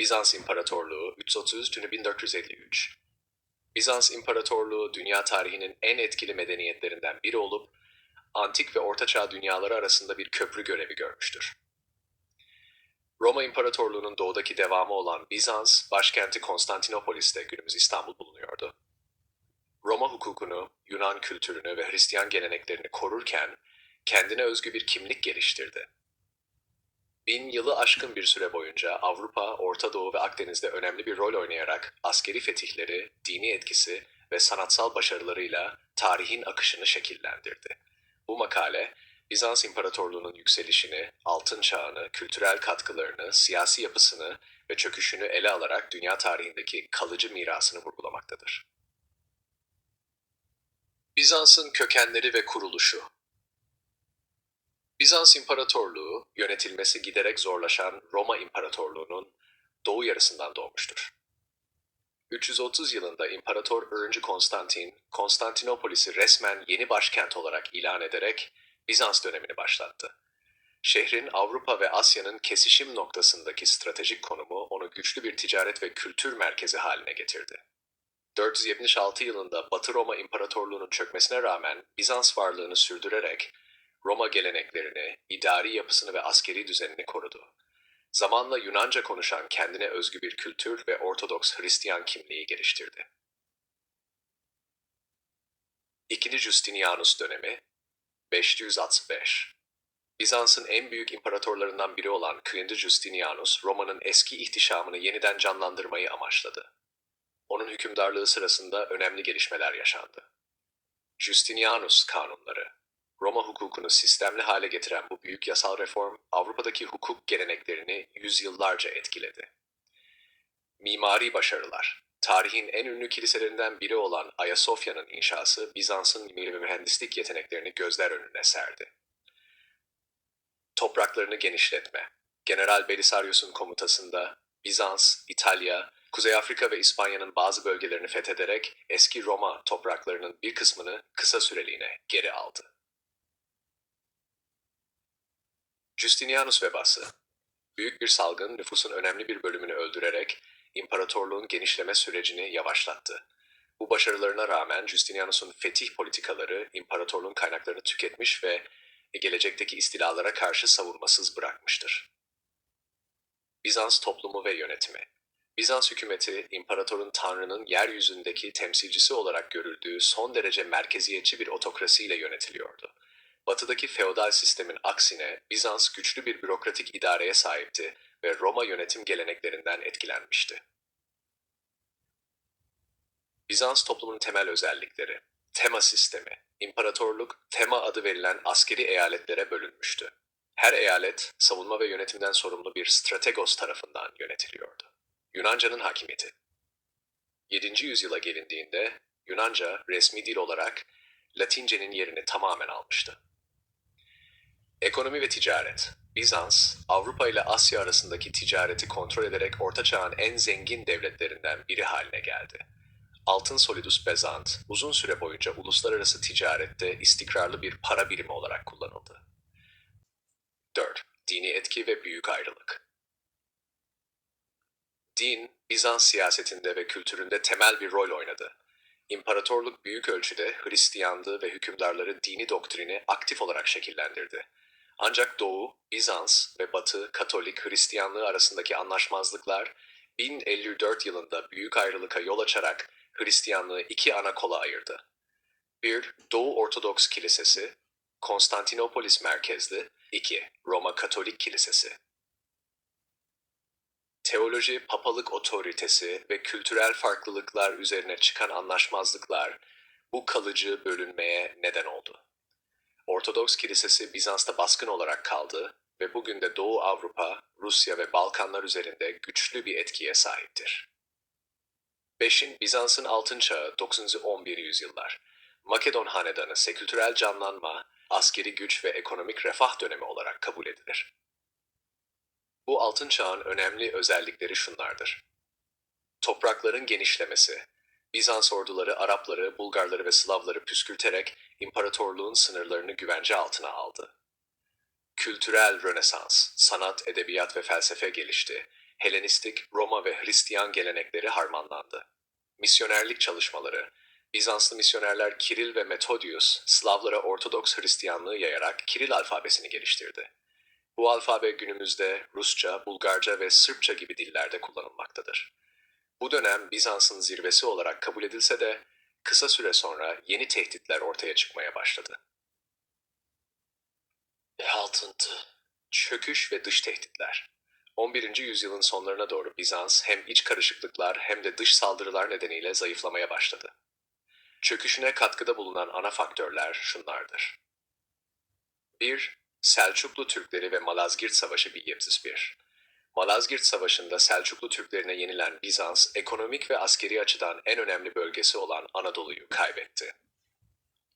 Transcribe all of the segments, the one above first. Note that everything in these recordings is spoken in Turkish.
Bizans İmparatorluğu 333-1453 Bizans İmparatorluğu dünya tarihinin en etkili medeniyetlerinden biri olup antik ve ortaçağ dünyaları arasında bir köprü görevi görmüştür. Roma İmparatorluğu'nun doğudaki devamı olan Bizans, başkenti Konstantinopolis'te günümüz İstanbul bulunuyordu. Roma hukukunu, Yunan kültürünü ve Hristiyan geleneklerini korurken kendine özgü bir kimlik geliştirdi. Bin yılı aşkın bir süre boyunca Avrupa, Orta Doğu ve Akdeniz'de önemli bir rol oynayarak askeri fetihleri, dini etkisi ve sanatsal başarılarıyla tarihin akışını şekillendirdi. Bu makale, Bizans İmparatorluğu'nun yükselişini, altın çağını, kültürel katkılarını, siyasi yapısını ve çöküşünü ele alarak dünya tarihindeki kalıcı mirasını vurgulamaktadır. Bizans'ın kökenleri ve kuruluşu Bizans İmparatorluğu, yönetilmesi giderek zorlaşan Roma İmparatorluğu'nun doğu yarısından doğmuştur. 330 yılında İmparator 1. Konstantin, Konstantinopolis'i resmen yeni başkent olarak ilan ederek Bizans dönemini başlattı. Şehrin Avrupa ve Asya'nın kesişim noktasındaki stratejik konumu onu güçlü bir ticaret ve kültür merkezi haline getirdi. 476 yılında Batı Roma İmparatorluğu'nun çökmesine rağmen Bizans varlığını sürdürerek Roma geleneklerini, idari yapısını ve askeri düzenini korudu. Zamanla Yunanca konuşan kendine özgü bir kültür ve Ortodoks Hristiyan kimliği geliştirdi. İkinci Justinianus dönemi 565 Bizans'ın en büyük imparatorlarından biri olan 2. Justinianus, Roma'nın eski ihtişamını yeniden canlandırmayı amaçladı. Onun hükümdarlığı sırasında önemli gelişmeler yaşandı. Justinianus kanunları Roma hukukunu sistemli hale getiren bu büyük yasal reform Avrupa'daki hukuk geleneklerini yüzyıllarca etkiledi. Mimari başarılar Tarihin en ünlü kiliselerinden biri olan Ayasofya'nın inşası Bizans'ın mühendislik yeteneklerini gözler önüne serdi. Topraklarını genişletme General Belisarius'un komutasında Bizans, İtalya, Kuzey Afrika ve İspanya'nın bazı bölgelerini fethederek eski Roma topraklarının bir kısmını kısa süreliğine geri aldı. Justinianus vebası Büyük bir salgın nüfusun önemli bir bölümünü öldürerek imparatorluğun genişleme sürecini yavaşlattı. Bu başarılarına rağmen Justinianus'un fetih politikaları imparatorluğun kaynaklarını tüketmiş ve gelecekteki istilalara karşı savunmasız bırakmıştır. Bizans toplumu ve yönetimi Bizans hükümeti, imparatorun Tanrı'nın yeryüzündeki temsilcisi olarak görüldüğü son derece merkeziyetçi bir otokrasiyle yönetiliyordu. Batıdaki feodal sistemin aksine Bizans güçlü bir bürokratik idareye sahipti ve Roma yönetim geleneklerinden etkilenmişti. Bizans toplumunun temel özellikleri Tema sistemi, imparatorluk, Tema adı verilen askeri eyaletlere bölünmüştü. Her eyalet, savunma ve yönetimden sorumlu bir strategos tarafından yönetiliyordu. Yunanca'nın hakimiyeti 7. yüzyıla gelindiğinde Yunanca resmi dil olarak Latince'nin yerini tamamen almıştı. Ekonomi ve ticaret. Bizans, Avrupa ile Asya arasındaki ticareti kontrol ederek Orta Çağ'ın en zengin devletlerinden biri haline geldi. Altın solidus bezant uzun süre boyunca uluslararası ticarette istikrarlı bir para birimi olarak kullanıldı. 4. Dini etki ve büyük ayrılık. Din, Bizans siyasetinde ve kültüründe temel bir rol oynadı. İmparatorluk büyük ölçüde Hristiyanlığı ve hükümdarları dini doktrini aktif olarak şekillendirdi. Ancak Doğu, Bizans ve Batı Katolik Hristiyanlığı arasındaki anlaşmazlıklar 1054 yılında büyük ayrılıka yol açarak Hristiyanlığı iki ana kola ayırdı. Bir, Doğu Ortodoks Kilisesi, Konstantinopolis merkezli, iki, Roma Katolik Kilisesi. Teoloji, papalık otoritesi ve kültürel farklılıklar üzerine çıkan anlaşmazlıklar bu kalıcı bölünmeye neden oldu. Ortodoks Kilisesi Bizans'ta baskın olarak kaldı ve bugün de Doğu Avrupa, Rusya ve Balkanlar üzerinde güçlü bir etkiye sahiptir. 5'in Bizans'ın altın çağı 9. 11. yüzyıllar. Makedon hanedanı sekültürel canlanma, askeri güç ve ekonomik refah dönemi olarak kabul edilir. Bu altın çağın önemli özellikleri şunlardır. Toprakların genişlemesi, Bizans orduları Arapları, Bulgarları ve Slavları püskürterek imparatorluğun sınırlarını güvence altına aldı. Kültürel Rönesans, sanat, edebiyat ve felsefe gelişti. Helenistik, Roma ve Hristiyan gelenekleri harmanlandı. Misyonerlik çalışmaları, Bizanslı misyonerler Kiril ve Metodius, Slavlara Ortodoks Hristiyanlığı yayarak Kiril alfabesini geliştirdi. Bu alfabe günümüzde Rusça, Bulgarca ve Sırpça gibi dillerde kullanılmaktadır. Bu dönem Bizans'ın zirvesi olarak kabul edilse de kısa süre sonra yeni tehditler ortaya çıkmaya başladı. Altıntı, çöküş ve dış tehditler. 11. yüzyılın sonlarına doğru Bizans hem iç karışıklıklar hem de dış saldırılar nedeniyle zayıflamaya başladı. Çöküşüne katkıda bulunan ana faktörler şunlardır. 1. Selçuklu Türkleri ve Malazgirt Savaşı 1071 Malazgirt Savaşı'nda Selçuklu Türklerine yenilen Bizans, ekonomik ve askeri açıdan en önemli bölgesi olan Anadolu'yu kaybetti.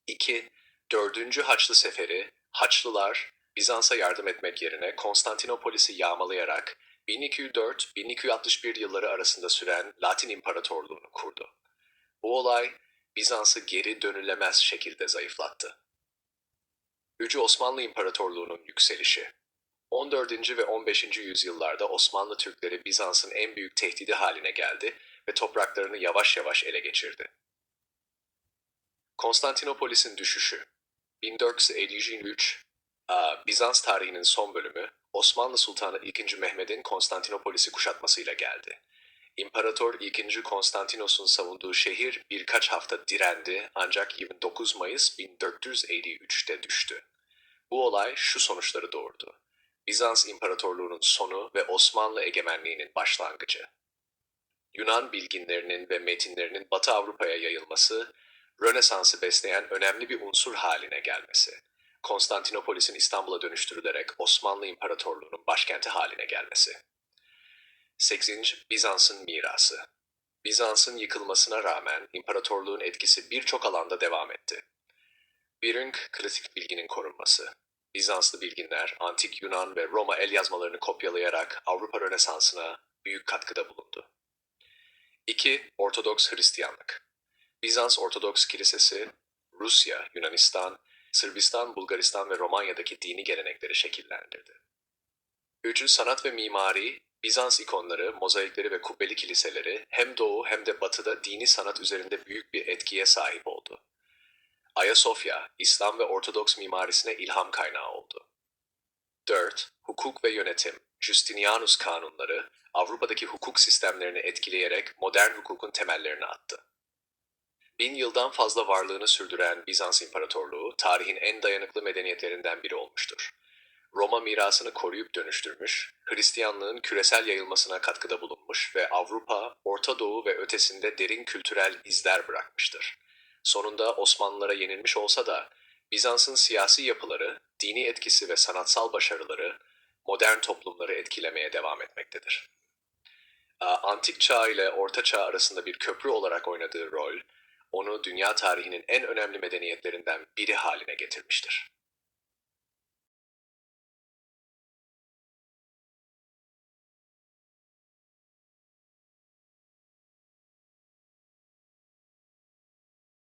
2. Dördüncü Haçlı Seferi, Haçlılar, Bizans'a yardım etmek yerine Konstantinopolis'i yağmalayarak 1204-1261 yılları arasında süren Latin İmparatorluğunu kurdu. Bu olay, Bizans'ı geri dönülemez şekilde zayıflattı. 3. Osmanlı İmparatorluğu'nun yükselişi 14. ve 15. yüzyıllarda Osmanlı Türkleri Bizans'ın en büyük tehdidi haline geldi ve topraklarını yavaş yavaş ele geçirdi. Konstantinopolis'in düşüşü 1453 aa, Bizans tarihinin son bölümü Osmanlı Sultanı II. Mehmet'in Konstantinopolis'i kuşatmasıyla geldi. İmparator II. Konstantinos'un savunduğu şehir birkaç hafta direndi ancak 29 Mayıs 1453'te düştü. Bu olay şu sonuçları doğurdu. Bizans İmparatorluğu'nun sonu ve Osmanlı egemenliğinin başlangıcı. Yunan bilginlerinin ve metinlerinin Batı Avrupa'ya yayılması, Rönesans'ı besleyen önemli bir unsur haline gelmesi, Konstantinopolis'in İstanbul'a dönüştürülerek Osmanlı İmparatorluğu'nun başkenti haline gelmesi. 8. Bizans'ın mirası. Bizans'ın yıkılmasına rağmen imparatorluğun etkisi birçok alanda devam etti. Birinci klasik bilginin korunması. Bizanslı bilginler, antik Yunan ve Roma el yazmalarını kopyalayarak Avrupa Rönesansı'na büyük katkıda bulundu. 2. Ortodoks Hristiyanlık. Bizans Ortodoks Kilisesi, Rusya, Yunanistan, Sırbistan, Bulgaristan ve Romanya'daki dini gelenekleri şekillendirdi. 3. Sanat ve mimari, Bizans ikonları, mozaikleri ve kubbeli kiliseleri hem doğu hem de batıda dini sanat üzerinde büyük bir etkiye sahip oldu. Ayasofya, İslam ve Ortodoks mimarisine ilham kaynağı oldu. 4. Hukuk ve yönetim, Justinianus kanunları, Avrupa'daki hukuk sistemlerini etkileyerek modern hukukun temellerini attı. Bin yıldan fazla varlığını sürdüren Bizans İmparatorluğu, tarihin en dayanıklı medeniyetlerinden biri olmuştur. Roma mirasını koruyup dönüştürmüş, Hristiyanlığın küresel yayılmasına katkıda bulunmuş ve Avrupa, Orta Doğu ve ötesinde derin kültürel izler bırakmıştır. Sonunda Osmanlılara yenilmiş olsa da Bizans'ın siyasi yapıları, dini etkisi ve sanatsal başarıları modern toplumları etkilemeye devam etmektedir. Antik çağ ile Orta çağ arasında bir köprü olarak oynadığı rol, onu dünya tarihinin en önemli medeniyetlerinden biri haline getirmiştir.